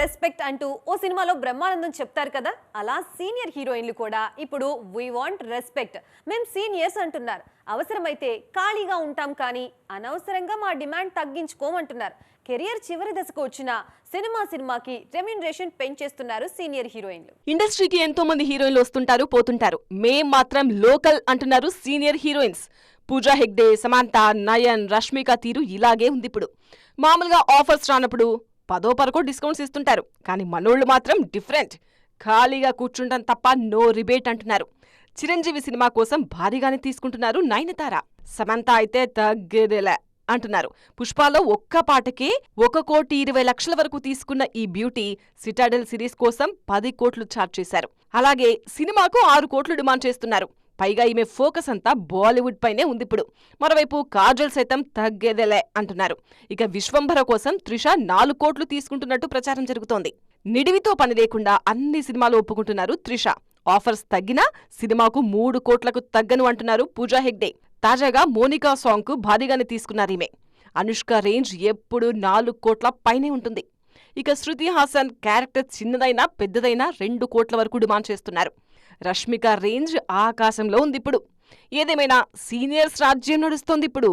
Respect అంటూ ఓ సినిమాలో బ్రహ్మానందం చెప్తారు కదా? అలా సీనియర్ హీరోయిన్లు కూడా ఇప్పుడు వీ వాంట్ రెస్పెక్ట్ మేము సీనియర్స్ అంటున్నారు. అవసరమైతే ఖాళీగా ఉంటాం కానీ అనవసరంగా మా డిమాండ్ తగ్గించుకోమంటున్నారు. కెరియర్ చివరి దశకు వచ్చిన సినిమా సినిమాకి రెమ్యునరేషన్ పెంచేస్తున్నారు సీనియర్ హీరోయిన్లు. ఇండస్ట్రీకి ఎంతో మంది హీరోయిన్లు వస్తుంటారు పోతుంటారు. మేం మాత్రం లోకల్ అంటున్నారు సీనియర్ హీరోయిన్స్. పూజా హెగ్డే సమాంత నయన్ రష్మిక తీరు ఇలాగే ఉంది ఇప్పుడు. మామూలుగా ఆఫర్స్ రానప్పుడు పదో పరకో డిస్కౌంట్స్ ఇస్తుంటారు. కానీ మనోళ్ళు మాత్రం డిఫరెంట్. ఖాళీగా కూర్చుండటం తప్ప నో రిబేట్ అంటున్నారు. చిరంజీవి సినిమా కోసం భారీగానే తీసుకుంటున్నారు నయనతార. సమంత అయితే తగ్గేదేలే అంటున్నారు. పుష్పాలో ఒక్క పాటకే ఒక కోటి ఇరవై లక్షల వరకు తీసుకున్న ఈ బ్యూటీ సిటాడెల్ సిరీస్ కోసం పది కోట్లు ఛార్జ్ చేశారు. అలాగే సినిమాకు ఆరు కోట్లు డిమాండ్ చేస్తున్నారు. పైగా ఈమె ఫోకస్ అంతా బాలీవుడ్ పైనే ఉంది ఇప్పుడు. మరోవైపు కాజల్ సైతం తగ్గేదేలే అంటున్నారు. ఇక విశ్వంభర కోసం త్రిష నాలుగు కోట్లు తీసుకుంటున్నట్టు ప్రచారం జరుగుతోంది. నిడివితో పని లేకుండా అన్ని సినిమాలు ఒప్పుకుంటున్నారు త్రిష. ఆఫర్స్ తగ్గినా సినిమాకు మూడు కోట్లకు తగ్గను అంటున్నారు పూజా హెగ్డే. తాజాగా మోనికా సాంగ్కు భారీగానే తీసుకున్నారు ఈమె. అనుష్క రేంజ్ ఎప్పుడు నాలుగు కోట్ల పైనే ఉంటుంది. ఇక శృతి హాసన్ క్యారెక్టర్ చిన్నదైనా పెద్దదైనా రెండు కోట్ల వరకు డిమాండ్ చేస్తున్నారు. రష్మిక రేంజ్ ఆకాశంలో ఉంది ఇప్పుడు ఏదేమైనా సీనియర్స్ రాజ్యం నడుస్తోంది ఇప్పుడు